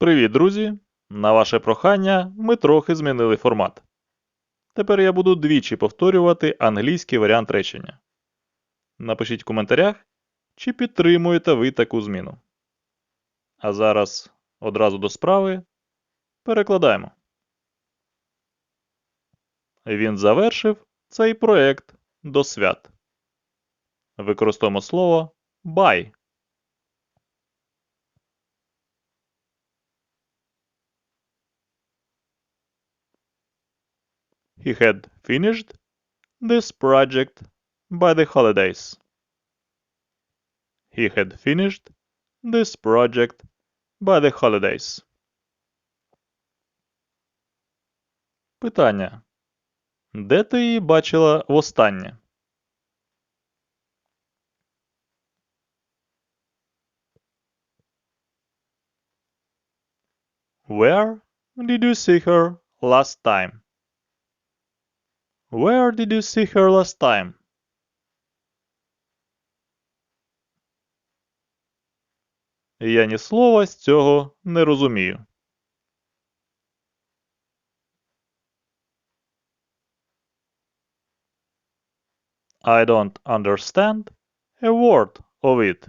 Привіт, друзі! На ваше прохання ми трохи змінили формат. Тепер я буду двічі повторювати англійський варіант речення. Напишіть в коментарях, чи підтримуєте ви таку зміну. А зараз одразу до справи перекладаємо. Він завершив цей проект до свят. Використовуємо слово by. He had finished this project by the holidays. He had finished this project by the holidays. Питання. Де ти її бачила востаннє? Where did you see her last time? Where did you see her last time? Я ні слова з цього не розумію. I don't understand a word of it.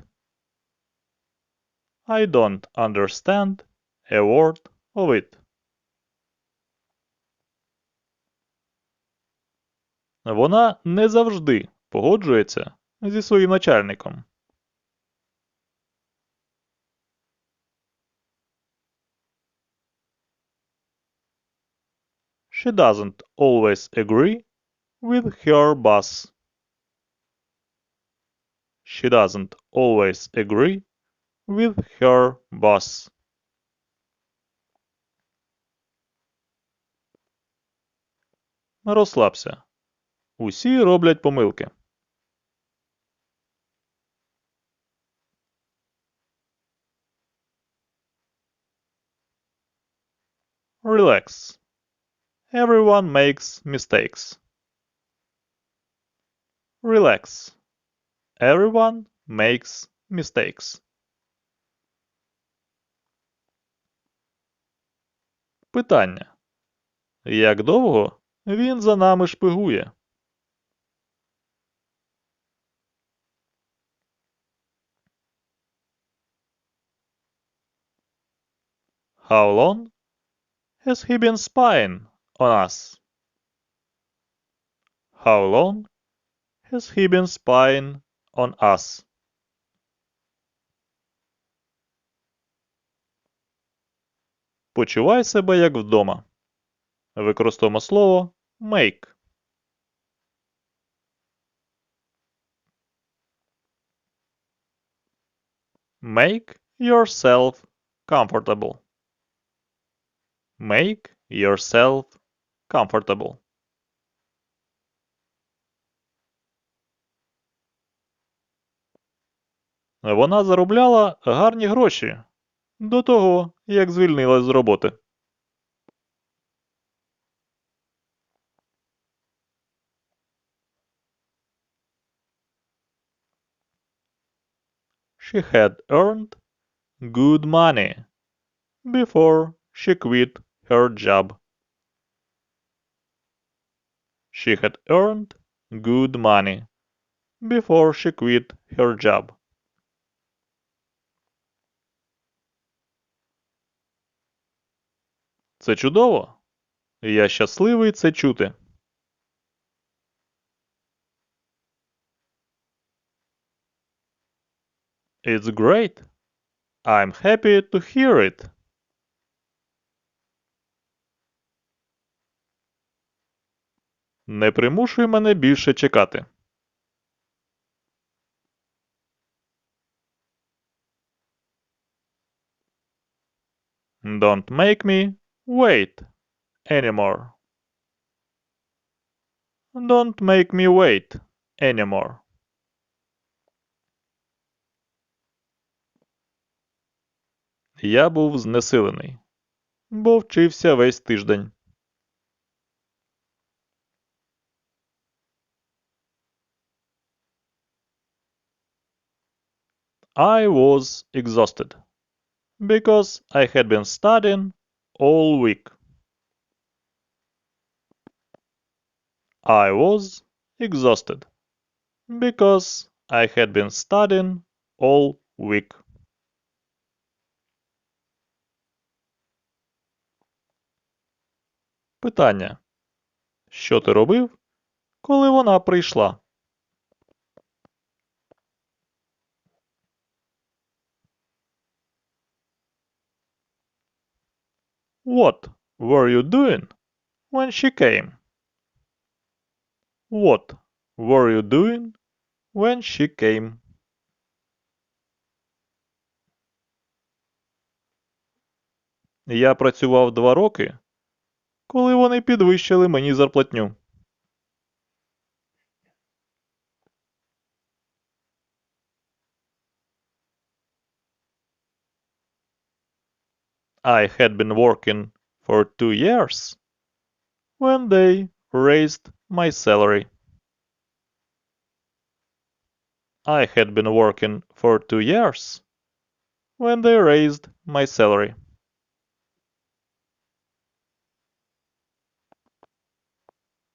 I don't understand a word of it. Вона не завжди погоджується зі своїм начальником. She doesn't always agree with her boss. She doesn't always agree with her boss. Розслабся. Усі роблять помилки. Relax. Everyone makes mistakes. Relax. Everyone makes mistakes. Питання. Як довго він за нами шпигує? How long has he been spying on us? How long has he been spying on us? Почувай себе як вдома. Використовуємо слово make. Make yourself comfortable. Make yourself comfortable. Вона заробляла гарні гроші до того, як звільнилась з роботи. She had earned good money before she quit her job. She had earned good money before she quit her job. Це чудово. Я щасливий це чути. It's great. I'm happy to hear it. Не примушуй мене більше чекати. Don't make me wait anymore. Don't make me wait anymore. Я був знесилений, бо вчився весь тиждень. I was exhausted because I had been studying all week. I was exhausted because I had been studying all week. Питання. Що ти робив, коли вона прийшла? What were you doing when she came? What were you doing when she came? Я працював два роки, коли вони підвищили мені зарплатню. I had been working for two years when they raised my salary. I had been working for two years when they raised my salary.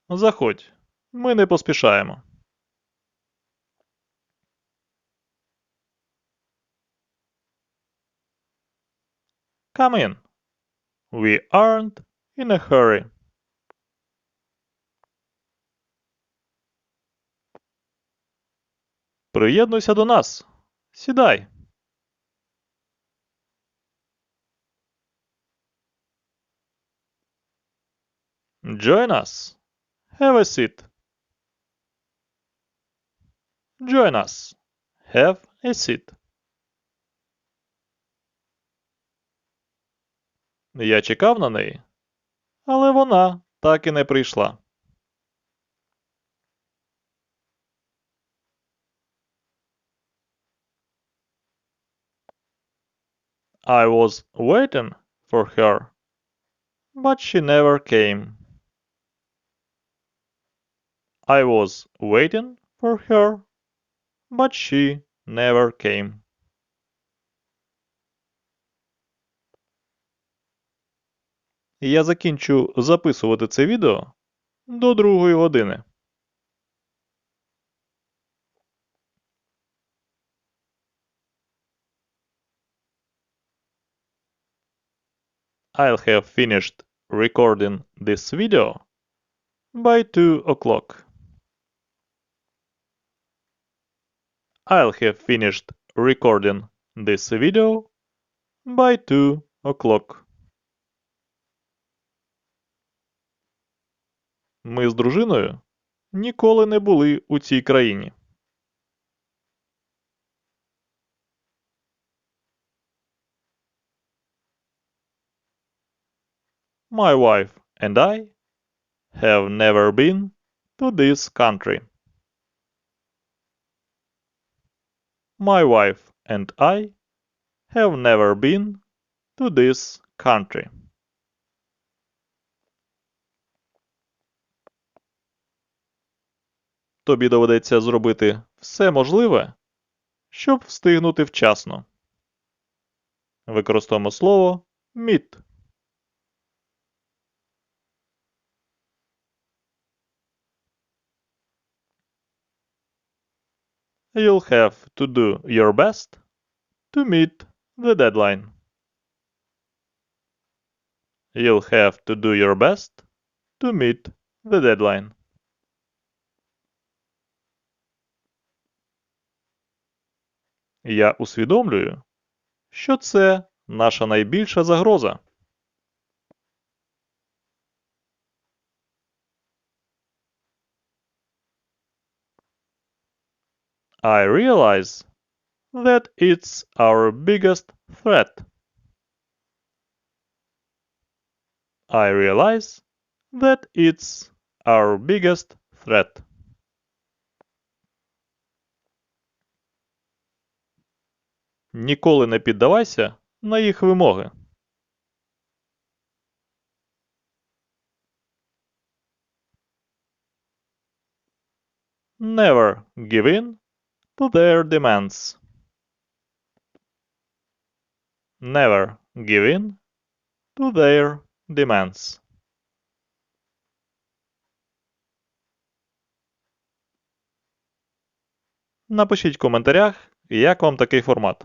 Заходь. Ми не поспішаємо. Come in. We aren't in a hurry. Приєднуйся до нас. Сідай. Join us. Have a seat. Join us. Have a seat. Я чекав на неї, але вона так і не прийшла. I was waiting for her, but she never came. I was waiting for her, but she never came. Я закінчу записувати це відео до другої години. I'll have finished recording this video by 2 o'clock. I'll have finished recording this video by 2 o'clock. Ми з дружиною ніколи не були у цій країні. My wife and I have never been to this country. My wife and I have never been to this country. Тобі доведеться зробити все можливе, щоб встигнути вчасно. Використовуємо слово meet. You'll have to do your best to meet the deadline. You'll have to do your best to meet the deadline. Я усвідомлюю, що це наша найбільша загроза. I realize that it's our biggest threat. I realize that it's our biggest threat. Ніколи не піддавайся на їх вимоги. Never give in to their demands. never give in to their demands. Напишіть в коментарях, як вам такий формат.